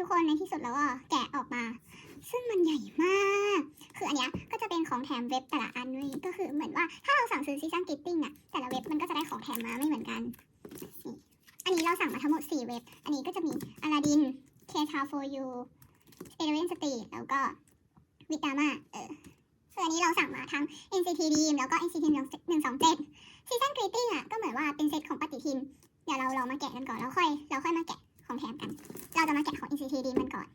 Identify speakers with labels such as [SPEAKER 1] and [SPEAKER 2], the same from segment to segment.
[SPEAKER 1] ทุกคนในที่สุดแล้วอะแกะออกมา ซึ่งมันใหญ่มาก คืออันเนี้ยก็จะเป็นของแถมเว็บแต่ละอันนี่ก็คือเหมือนว่าถ้าเราสั่งซื้อซีซันกิตติ้งอะแต่ละเว็บมันก็จะได้ของแถมมาไม่เหมือนกันอันนี้เราสั่งมาทั้งหมด 4 เว็บ อันนี้ก็จะมีอลาดินเคทาโฟยูเอเดเวนสตีแล้วก็วิตามาเออคืออันนี้เราสั่งมาทั้ง NCT Dream แล้วก็ NCT 127ซีซันกรีตติ้งอะก็เหมือนว่าเป็นเซตของปฏิทิน เดี๋ยวเราลองมาแกะกันก่อนแล้วค่อยเราค่อยมาแกะ ของแถมกัน เราจะมาแกะของ NCT ดีมันก่อน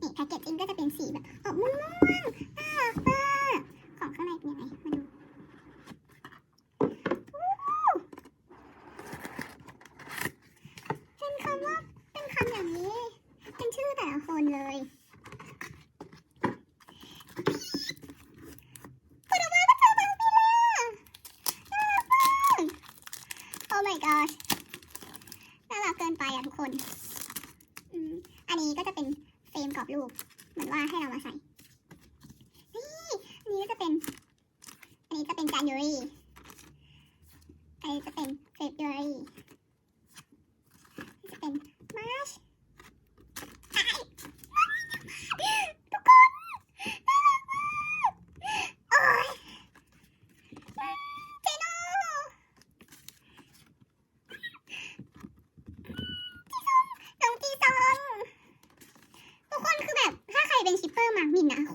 [SPEAKER 1] นี่แพ็กเกจจิ้งก็จะเป็นสีแบบออกม่วงๆน่ารักมากของข้างในเป็นยังไงมาดู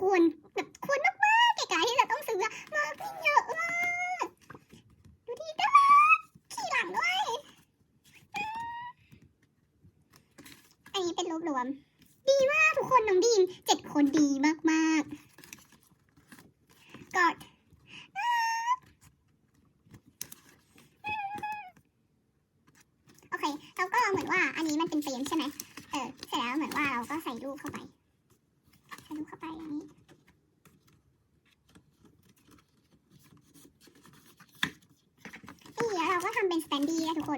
[SPEAKER 1] คน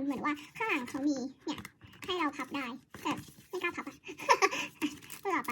[SPEAKER 1] เหมือนว่าข้างหลังเขามีเนี่ยให้เราพับได้แต่ไม่กล้าพับอะ ต่อไป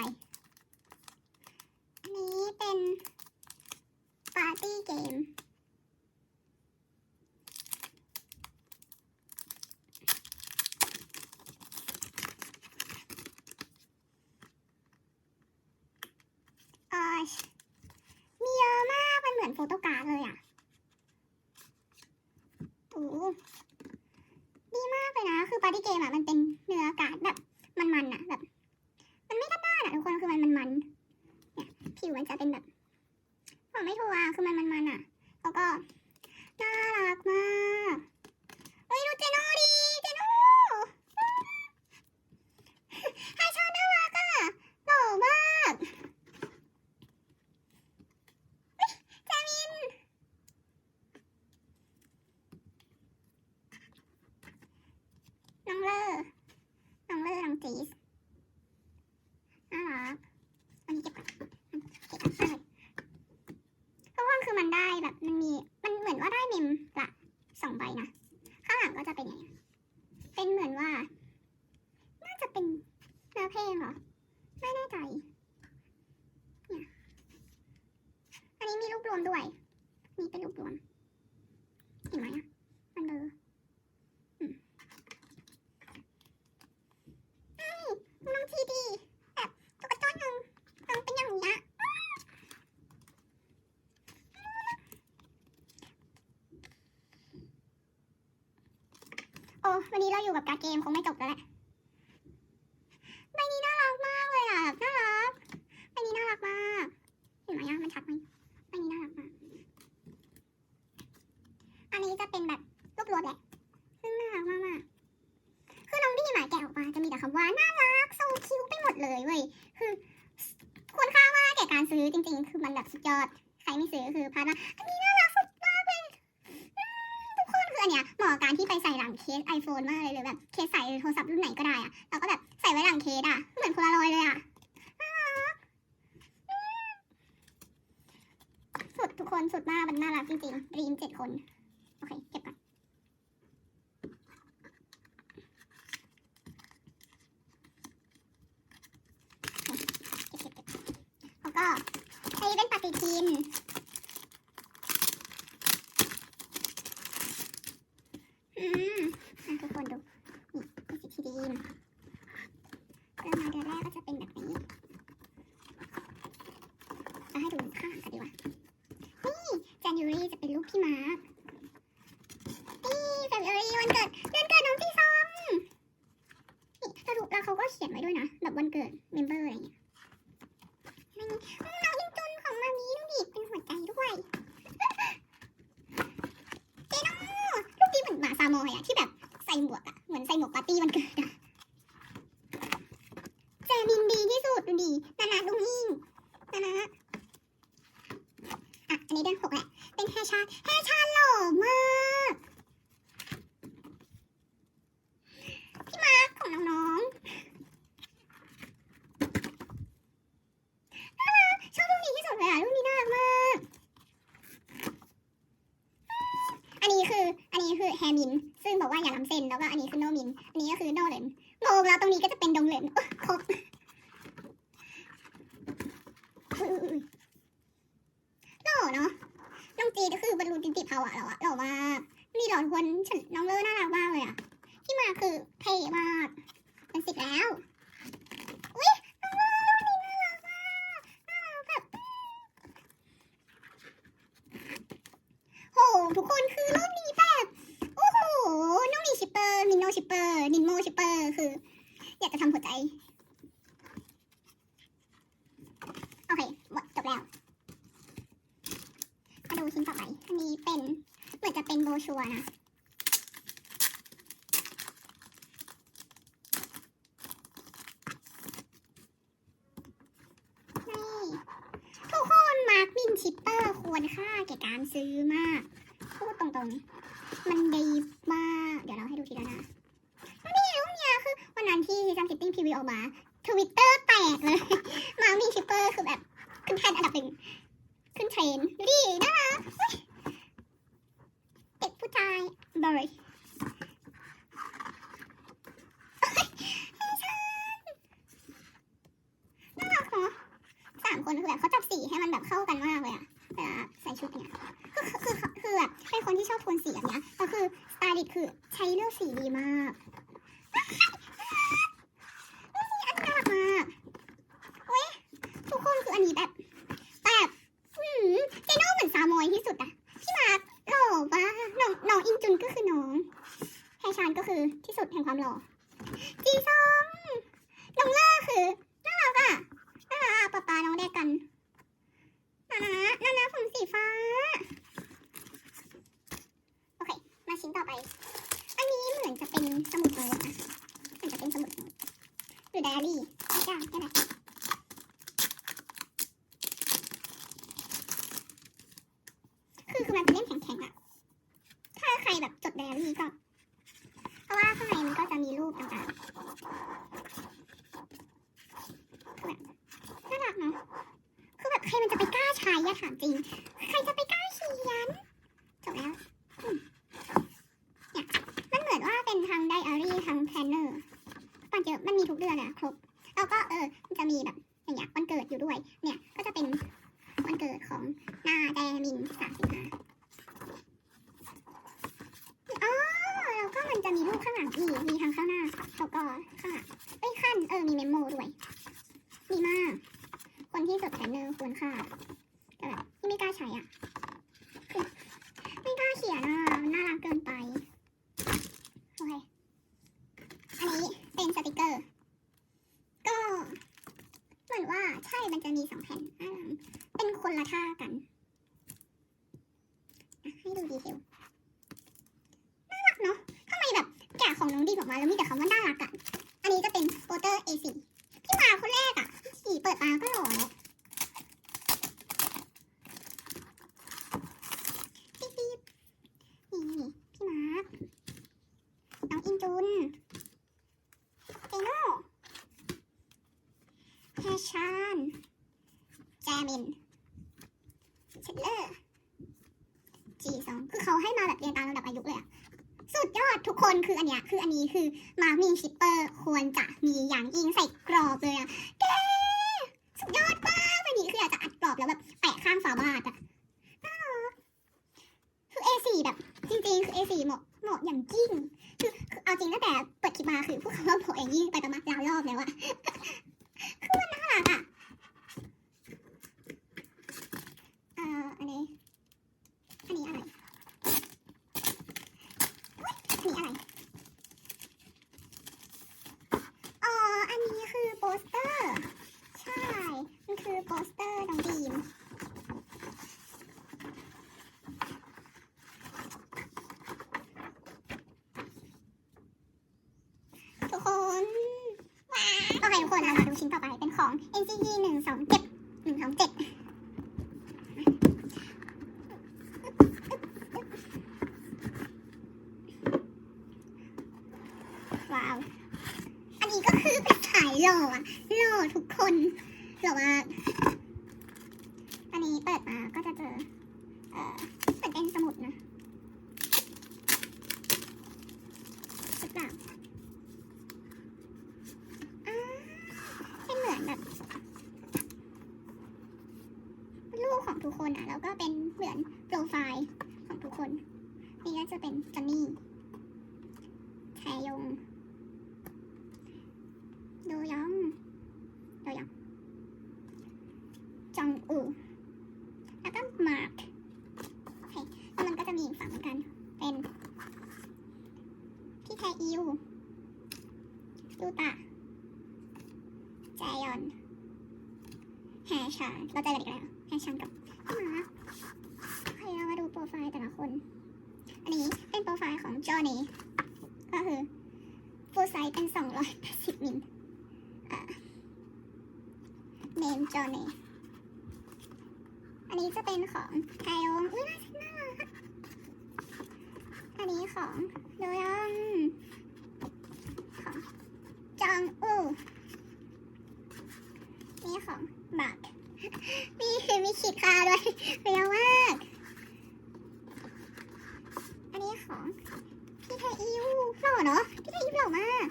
[SPEAKER 1] วันนี้เราอยู่กับการเกมคงไม่จบแล้วแหละ คนสุดมากมันน่ารักจริงๆ รีมเจ็ดคน น้องยิงจุนของมามีดูดิเป็นหัวใจด้วยเจโน่รูปนี้เหมือนหมาซามอยอะที่แบบใส่หมวกอะเหมือนใส่หมวกปาร์ตี้วันเกิดอะแจมินดีที่สุดดูดินานาลุงอิงนานาอะ อันนี้เดือนหกแหละ เป็นแฮชาแฮชาหล่อมาก พี่มาร์คของน้องๆน่ารักชอบรูปนี้ที่สุดเลยอะรูปนี้น่ารักมาก อันนี้คือ อันนี้คือแฮมิน ซึ่งบอกว่าอย่าล้ำเส้น แล้วก็อันนี้คือโนมิน อันนี้ก็คือโนเหลนโงงแล้วตรงนี้ก็จะเป็นดงเหลนโอ๊ยครบอุ๊ยอุ๊ยอุ๊ยหล่อเนาะ น้องจี ก็คือบรรลุนิติภาวะแล้วอะหล่อมากนี่หล่อทุกคนฉันน้องเลอน่ารักมากเลยอะที่มาคือเท่มากเป็นสิบแล้ว อุ้ยน้องเลอรูปนี้น่ารักมากน่ารักแบบโหทุกคนคือรูปนี้แบบ โอ้โห น้องมีชิปเปอร์ มินโนชิปเปอร์ นินโมชิปเปอร์ คือ อยากจะทำหัวใจ โอเคหมดจบแล้ว มาดูชิ้นต่อไป อันนี้เป็น เหมือนจะเป็นโบรชัวร์นะ นี่ ทุกคนมาร์คมินชิป เปอร์ควรค่าแก่การซื้อมาก พูดตรงๆ มันดีมาก เดี๋ยวเราให้ดูทีละหน้านี่รูปเนี้ยคือวันนั้นที่จำคิตติ้งพีวิวออกมาทวิตเตอร์แตกเลย มาร์มินชิปเปอร์คือแบบขึ้นแทนอันดับหนึ่งขึ้นเทรนด์ดูดิน่ารักเด็กผู้ชายบอยน่ารักเนาะสามคนคือแบบเขาจับสีให้มันแบบเข้ากันมากเลยอะ เวลาใส่ชุดเนี่ยคือคือคือคือแบบเป็นคนที่ชอบโทนสีแบบเนี้ยแต่คือสไตลิสคือใช้เลือกสีดีมากอันนี้น่ารักมากเว้ยทุกคนคืออันนี้แบบแบบอืมเจโน่เหมือนซามอยที่สุดอะพี่มาร์คหล่อปะน้องน้องอินจุนก็คือน้องแฮชานก็คือที่สุดแห่งความหล่อจีซองน้องเล่าคือน่ารักอะน่ารักอะป๊าป๊าน้องแดกกันนานะนานะผมสีฟ้า โอเค มาชิ้นต่อไป อันนี้เหมือนจะเป็นสมุดโน้ตนะเหมือนจะเป็นสมุดโน้ตหรือไดอารี่ไม่ใช่ใช่ไหม คือคือมันเป็นเล่มแข็งๆอะถ้าใครแบบจดไดอารี่ก็ เพราะว่าข้างในมันก็จะมีรูปต่างๆคือแบบน่ารักเนาะ คือแบบใครมันจะไปกล้าใช้อะถามจริง ใครจะไปกล้าเขียน จบแล้วอืมเนี่ยมันเหมือนว่าเป็นทั้งไดอารี่ทั้งแพลนเนอร์ปันเยอะมันมีทุกเดือนอะครบ แล้ว ก็เออจะมีแบบอย่างเงี้ยวันเกิดอยู่ด้วย เนี่ย ก็จะเป็นวันเกิดของ หน้าแดมินสามสิบห้าอ๋อแล้วก็มันจะมีรูปข้างหลังอีก มีทั้งข้างหน้าแล้วก็ข้างหลังเอ้ยขั้น เออ มีเมมโมด้วย ดีมาก คนที่จดแพนเนอร์ควรค่าแต่แบบที่ไม่กล้าใช้อะคือไม่กล้าเขียนอะมันน่ารักเกินไป โอเค อันนี้เป็นสติกเกอร์ ก็เหมือนว่าใช่ มันจะมีสองแผ่นด้านหลัง เป็นคนละท่ากันอะให้ดูดีเทล น่ารักเนาะทำไมแบบแกะข อองดีออกมาแล้วมีแต่คำว่าน่ารักอะอันนี้จะเป็นโปสเตอร์ A4 พี่มาคนแรกอะสีเปิดมาก็หล่อแล้วปิ๊บปิ๊บนี่นี่พี่มาร์คน้องอินจุนเจโน่แฮชาน แจมินเชดเลอร์จีสองคือเขาให้มาแบบเรียงตามลำดับอายุเลยอะสุดยอดทุกคนคืออันเนี้ย คือมามีชิปเปอร์ควรจะมีอย่างยิ่งใส่กรอบเลยอะแกสุดยอดมากอันนี้คืออยากจะอัดกรอบแล้วแบบแปะข้างฝาบาทอะน่ารักคือ A4 แบบจริงๆ คือ A4 เหมาะเหมาะอย่างยิ่งคือคือเอาจริงตั้งแต่เปิดคลิปมาคือพูดคำว่าเหมาะอย่างยิ่งไปประมาณหลายรอบแล้วอะคือมันน่ารักอะเอ่ออันนี้อันนี้อะไรเฮ้ยอันนี้อะไร อันนี้คือโปสเตอร์ ใช่ มันคือโปสเตอร์น้องบีมทุกคนว้าโอเคทุกคนเรามาดูชิ้นต่อไปเป็นของ NCG องเจ็ดว้าว หล่ออะหล่อทุกคนหล่อมากอันนี้เปิดมาก็จะเจอ เออเหมือนเป็นสมุดนะหรือเปล่าอ่าเป็นเหมือนแบบรูปของทุกคนอะ แล้วก็เป็นเหมือนโปรไฟล์ของทุกคน นี่ก็จะเป็นจอนนี่แชยง โดยอง โดยอง จองอู แล้วก็มาร์ค โอเค แล้วมันก็จะมีอีกฝั่งเหมือนกัน เป็นพี่แทอิว ยูตะแจยอนแฮชานเราเจอกันอีกแล้วแฮชานกับพี่มาร์คโอเคเรามาดูโปรไฟล์แต่ละคน อันนี้เป็นโปรไฟล์ของจอนี่ก็คือฟูไซเป็น280มิลเนมจอเน่อันนี้จะเป็นของไทยองอุ้ยน่าน่ารักอันนี้ของโดยองของ จองอูนี่ของบักมีมีขีดคาด้วยเร็วมาก อันนี้ของพี่ไทยอิวหล่อเนาะพี่ไทยอิวหล่อมาก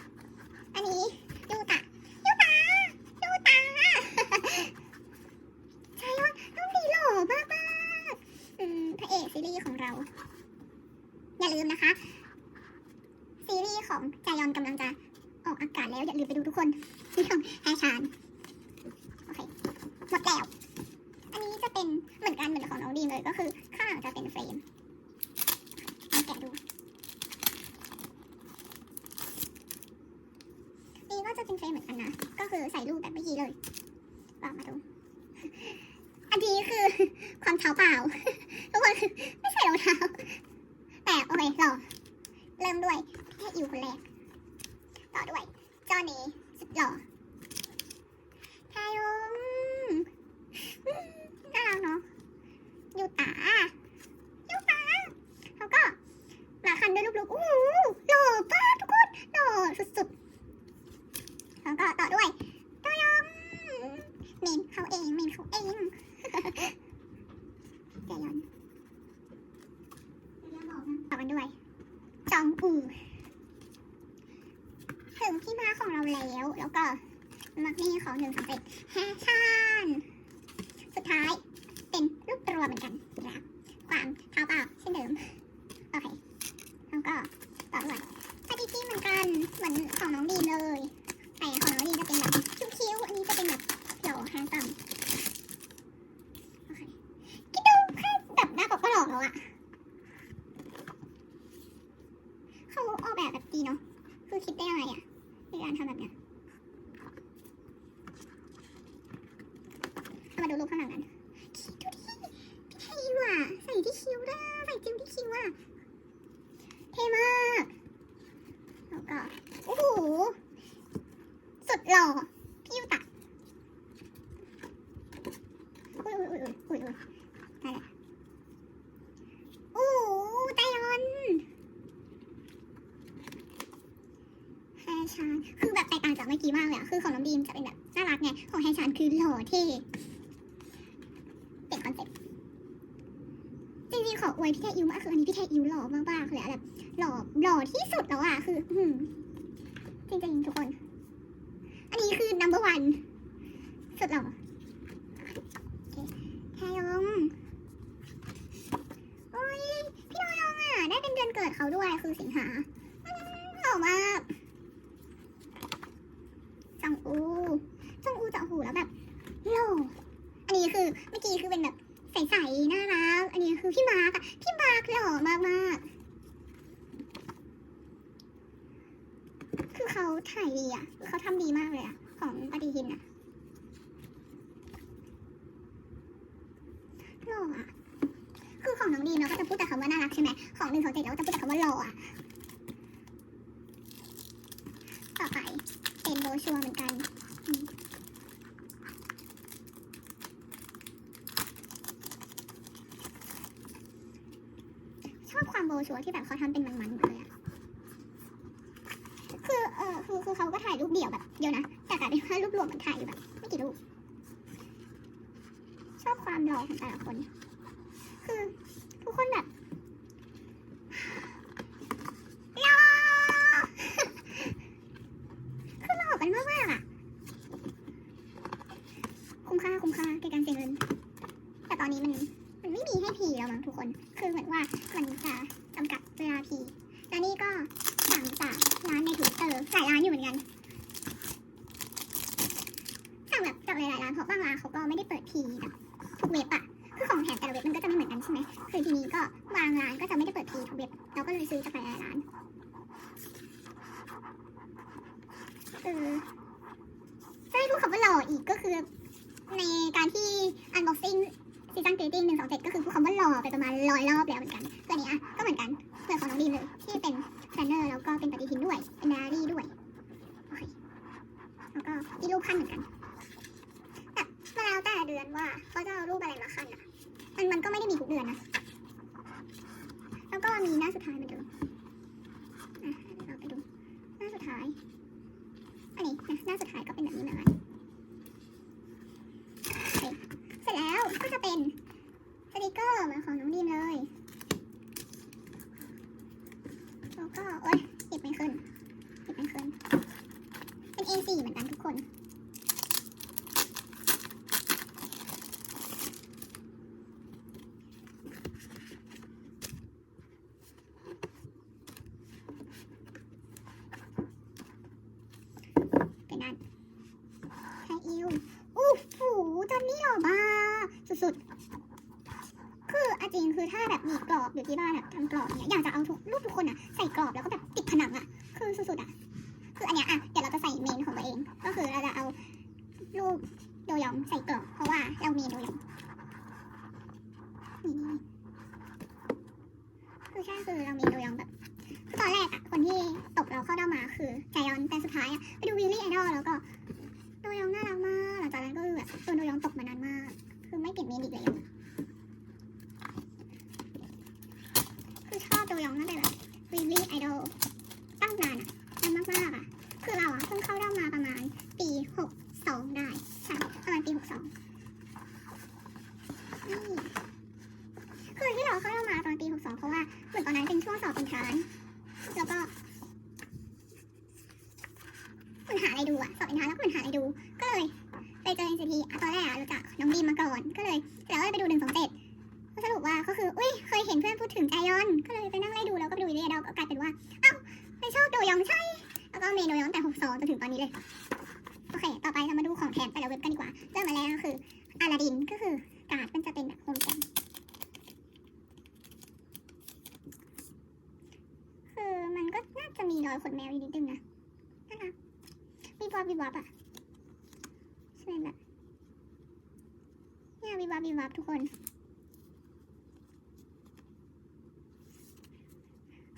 [SPEAKER 1] อันนี้ยูตะยูตะ ดูตาชายอนต้องดีหล่อมากมากๆอืมพระเอกซีรีส์ของเรา อย่าลืมนะคะ ซีรีส์ของจายอนกำลังจะออกอากาศแล้ว อย่าลืมไปดูทุกคนที่ของแฮชานโอเค หมดแล้ว อันนี้จะเป็นเหมือนกันเหมือนของน้องดีมเลย ก็คือข้างหลังจะเป็นเฟรมลองแกะดู นี่ก็จะเป็นเฟรมเหมือนกันนะ ก็คือใส่รูปแบบเมื่อกี้เลยลองมาดู อันนี้คือ ความเท้าเปล่า ทุกคนคือไม่ใส่รองเท้า แต่โอเครอเริ่มด้วยพี่แค่อิวคนแรก ต่อด้วย จ อนี่สุดหล่อทายงอืมน่ารักเนาะยูตายูตาเขาก็มาคันด้วยลูกๆโอ้โหหล่อป้ากทุกคนหล่อสุดๆ แล้วก็ต่อด้วยตัวยองเมนเขาเองเมนเขาเองเจยอนต่อกันด้วย จองอูถึงที่มาของเราแล้ว แล้วก็มักนี่ของหนึ่งสำเร็จแฮชานสุดท้ายเป็นรูปตัวเหมือนกันนะความเท้าเปล่าเช่นเดิม โอเค แล้วก็ต่อด้วยสติตี้เหมือนกัน เหมือนของน้องดีมเลย แต่ของน้องดีจะเป็นแบบคิ้วๆ อันนี้จะเป็นแบบหล่อฮางต่ำโอเคคิดดูแค่แบบหน้าปกก็หล่อแล้วอะเขาออกแบบแบบดีเนาะ คือคิดได้ยังไงอะในการทำแบบเนี้ยเอามาดูรูปข้างหลังกันคิดดูดิพี่ไทยว่ะใส่ที่คิ้วได้ใส่จิ้มที่คิ้วอะเท่มาก แล้วก็ โอ้โห สุดหล่อพี่ยูตะอุ้ยอุ้ยอุ้ยอุ้ยอุ้ยนั่นแหละโอ้ไตยอนแฮชานคือแบบแตกต่างจากเมื่อกี้มากเลยอะคือของน้องดีมจะเป็นแบบน่ารักไง ของแฮชานคือหล่อเท่เป็นคอนเซ็ปต์จริงๆขออวยพี่แทอิวมากคืออันนี้พี่แทอิวหล่อมากๆเลยอะแบบหล่อหล่อที่สุดแล้วอะคือจริงๆทุกคน อันนี้คือ number one สุดหล่อโอเคแฮยองโอ้ยพี่โดยองอะได้เป็นเดือนเกิดเขาด้วยคือสิงหาหล่อมากจองอูจองอูจอง หูแล้วแบบหล่ออันนี้คือเมื่อกี้คือเป็นแบบใสๆน่ารัก อันนี้คือพี่มาร์กอะพี่มาร์กหล่อมากๆคือเขาถ่ายดีอะคือเขาทำดีมากเลยอะของปฏิทินอะหล่ออะคือของน้องดีมเราก็จะพูดแต่คำว่าน่ารักใช่ไหมของหนึ่งของเจ็ดเราก็จะพูดแต่คำว่าหล่ออะต่อไปเป็นโบชัวเหมือนกัน ชัวที่แบบเขาทำเป็นมันๆเลยอะคือเออคือคือเขาก็ถ่ายรูปเดี่ยวแบบเดียวนะ แต่กลายเป็นว่ารูปรวมมันถ่ายอยู่แบบไม่กี่รูป ชอบความหล่อของแต่ละคน คือทุกคนแบบหล่อคือหล่อกันมากมากอะคุ้มค่าคุ้มค่าในการเสียเงิน แต่ตอนนี้มัน แล้วมั้งทุกคน คือเหมือนว่ามันจะจำกัดเวลาพีแล้วนี่ก็สั่งจากร้านในทวิตเตอร์หลายร้านอยู่เหมือนกัน สั่งแบบจากหลายๆร้านเพราะบางร้านเขาก็ไม่ได้เปิดพีแบบทุกเว็บอะคือของแถมแต่ละเว็บมันก็จะไม่เหมือนกันใช่ไหมคือทีนี้ก็บางร้านก็จะไม่ได้เปิดพีทุกเว็บ เราก็เลยซื้อจากหลายๆร้านเออจะให้พูดคำว่าหล่ออีกก็คือในการที่ unboxing ซีซั่นกรีติ้งหนึ่งสองเจ็ดก็คือพูดคำว่าหล่อไปประมาณร้อยรอบแล้วเหมือนกันตัวนี้อะก็เหมือนกันเพื่อนของน้องดีมเลยที่เป็นแพลนเนอร์แล้วก็เป็นปฏิทินด้วยเป็นไดอารี่ด้วยแล้วก็มีรูปขั้นเหมือนกันแต่มาแล้วแต่เดือนว่าเขาจะเอารูปอะไรมาขั้นอะมันมันก็ไม่ได้มีทุกเดือนนะแล้วก็มีหน้าสุดท้ายเหมือนเดิมอะเดี๋ยวเราไปดู หน้าสุดท้าย อันนี้นะหน้าสุดท้ายก็เป็นแบบนี้เหมือนกัน เสร็จแล้วก็จะเป็นสติกเกอร์เหมือนของน้องดีมเลย แล้วก็โอ๊ยหยิบไม่ขึ้นหยิบไม่ขึ้น เป็น A4 เหมือนกันทุกคน เป็นนั่นไฮอิว อู้หูจอนนี่หล่อมากสุดๆ คื อาจริงคือถ้าแบบมีกรอบอยู่ที่บ้านแบบทำกรอบเนี่ยอยากจะเอาทุกรูปทุกคนอะใส่กรอบแล้วก็แบบติดผนังอะคือสุดๆอะคืออันเนี้ยอะเดี๋ยวเราจะใส่เมนของตัวเอง ก็คือเราจะเอารูปโดยองใส่กรอบเพราะว่าเรามีโดยองนี่นี่คือใช่คือเรามีโดยองแบบคือตอนแรกอะคนที่ตกเราเข้าด้ามาคือใจยอนแต่สุดท้ายอะไปดูวิลลี่ไอดอลแล้วก็โดยองน่ารักมากหลังจากนั้นก็คือแบบโดนโดยองตกมานานมาก คือไม่เปลี่ยนเมนอีกเลยคือชอบโด ยองตั้งแต่แบบวีลี่ไอดอลตั้งนานอะนานมากๆอะคือเราอะเพิ่งเข้าด้ามาประมาณปีหกสองได้ใช่ประมาณปีหกสองนี่คือที่เราเข้าด้ามาตอนปีหกสองเพราะว่าเหมือนตอนนั้นเป็นช่วงสอบเป็นทรานแล้วก็เหมือนหาอะไรดูอะ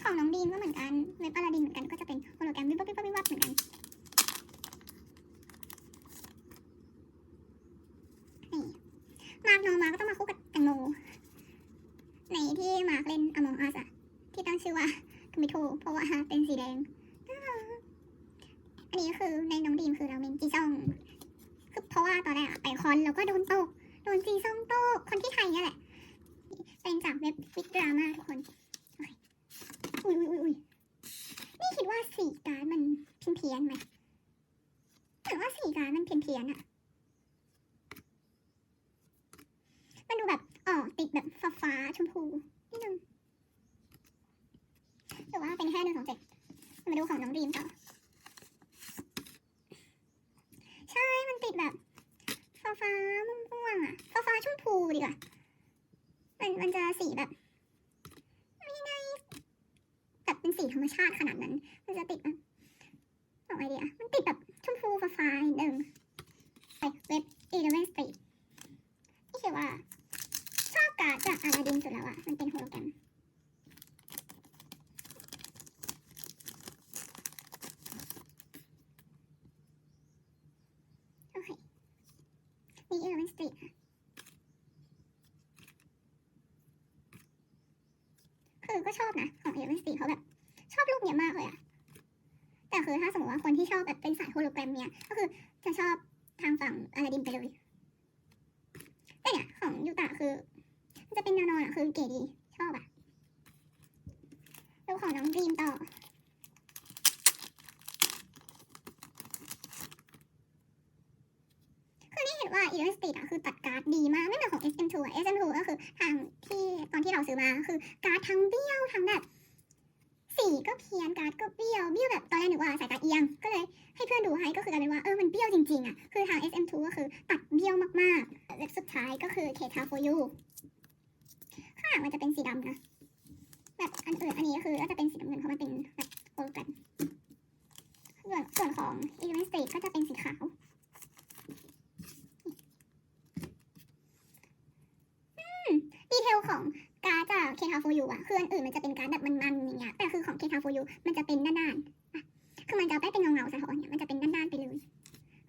[SPEAKER 1] ของน้องดีมก็เหมือนกันเว็บอลาดินเหมือนกันก็จะเป็นโฮโลแกรมวิบวับวิบวับวิบวับเหมือนกันนี่มาร์กน้องมาร์กก็ต้องมาคู่กับแตงโมในที่มาร์กเล่นอมองอัสอะที่ตั้งชื่อว่าทมิโทเพราะว่าเป็นสีแดงน่ารักอันนี้ก็คือในน้องดีมคือเราเป็นจีซอง คือเพราะว่าตอนแรกอะไปคอนแล้วก็โดนตก โดนจีซ่องตก คนที่ไทยเนี่ยแหละ เป็นจากเว็บวิดดราม่าทุกคนโอเคอุ้ยอุ้ยอุ้ยอุ้ยนี่คิดว่าสีการ์ดมันเพี้ยนเพี้ยนๆไหมถือว่าสีการ์ดมันเพี้ยนเพี้ยนๆอะมันดูแบบออกติดแบบฟ้าฟ้าๆชมพูนิดนึง หรือว่าเป็นแค่หนึ่งสองเจ็ดมาดูของน้องดีมต่อใช่มันติดแบบฟ้าฟ้าม่วงๆอะฟ้าฟ้าๆชมพูดีกว่ามันมันจะสีแบบไม่ได้แบบเป็นสีธรรมชาติขนาดนั้น มันจะติดแบบบอกไงดีอะมันติดแบบชมพูฟ้าฟ้าๆนิดนึงไปเว็บ Eleven Street นี่คือว่าชอบการ์ดจากอาราดินสุดแล้วอะมันเป็นโฮโลแกรม โอเค นี่ Eleven Street ค่ะ คื คือก็ชอบนะของเอเวนสตีเขาแบบ ช อบรูปเนี้ยมากเลยอะแต่คือถ้าสมมติว่าคนที่ชอบแบบเป็นสายโฮโลแกรมเนี่ย ก็คือจะชอบทางฝั่งอลาดินไปเลย แต่เนี่ยของยูตะคือจะเป็นแนวนอนอะคือเก๋ดี ชอบอะดูของน้องดรีมต่อคือนี่เห็นว่า e l e v e n Street อะคือตัดการ์ดดีมากไม่เหมือนของ SM2 อะ SM2 ก็คือทางที่ตอนที่เราซื้อมาคือการ์ดทั้งเบี้ยวทั้งแบบ สีก็เพี้ยนการ์ดก็เบี้ยวเบี้ยวแบบตอนแรกหนูว่าสายตาเอียง ก็เลยให้เพื่อนดูให้ก็คือกลายเป็นว่าเออมันเบี้ยวจริงๆอะคือทาง SM2 ก็คือตัดเบี้ยวมากๆเล็บสุดท้ายก็คือเคทาโฟยูข้างหลังมันจะเป็นสีดำนะแบบอันอื่นอันนี้ก็คือก็จะเป็นสีน้ำเงินเพราะมันเป็นแบบโอลกันส่วนส่วนของ e l e v e n Street ก็จะเป็นสีขาวอืมดีเทลของ การ์ดจากเคทาโฟยูอะ คืออันอื่นมันจะเป็นการ์ดแบบมันๆอย่างเงี้ย แต่คือของเคทาโฟยู มันจะเป็นด้านๆอะคือมันจะไม่เป็นเงาๆสะท้อนเนี่ย มันจะเป็นด้านๆไปเลย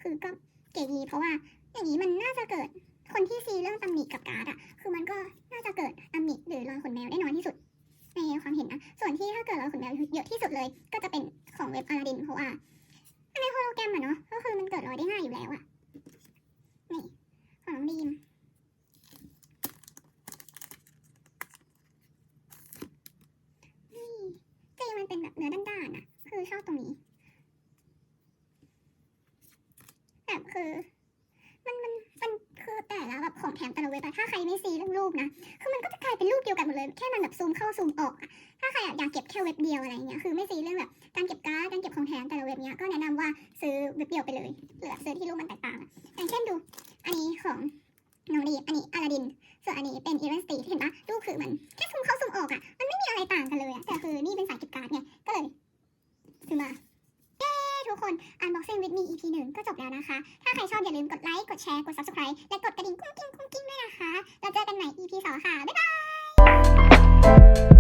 [SPEAKER 1] คือก็เก๋ดีเพราะว่าอย่างนี้มันน่าจะเกิด คนที่ซีเรื่องตำหนิกับการ์ดอะ คือมันก็น่าจะเกิดตำหนิหรือรอยขนแมวได้น้อยที่สุด ในความเห็นนะ ส่วนที่ถ้าเกิดรอยขนแมวเยอะที่สุดเลย ก็จะเป็นของเว็บอลาดินเพราะว่าอันในโฮโลแกรมอะเนาะ ก็คือมันเกิดรอยได้ง่ายอยู่แล้วอะนี่ของน้องดีม นี่เจมันเป็นแบบเนื้อด้านๆอะ คือชอบตรงนี้ แบบ คือ มันมันมันคือแต่ละแบบของแถมแต่ละเว็บอะถ้าใครไม่ซีเรื่องรูปนะคือมันก็จะกลายเป็นรูปเดียวกันหมดเลยแค่มันแบบซูมเข้าซูมออกอะถ้าใครอยากเก็บแค่เว็บเดียวอะไรเงี้ยคือไม่ซีเรื่องแบบการเก็บการ์ดการเก็บของแถมแต่ละเว็บเนี้ยก็แนะนำว่าซื้อเว็บเดียวไปเลยหรือแบบซื้อที่รูปมันแตกต่างอย่างเช่นดู อันนี้ของน้องดีอันนี้อลาดิน ส่วนอันนี้เป็นอีเวนสตีเห็นปะรูปคือมันแค่ซูมเข้าซูมออกอะมันไม่มีอะไรต่างกันเลยอะแต่คือนี่เป็นสายเก็บการ์ดไงก็เลยซื้อมา ทุกคน Unboxing with me EP หนึ่งก็จบแล้วนะคะ ถ้าใครชอบอย่าลืมกดไลค์ กดแชร์ กด subscribe และกดกระดิ่งกุ้งกิ้งกุ้งกิ้งด้วยนะคะ แล้วเจอกันใหม่ EP สองค่ะ บ๊ายบาย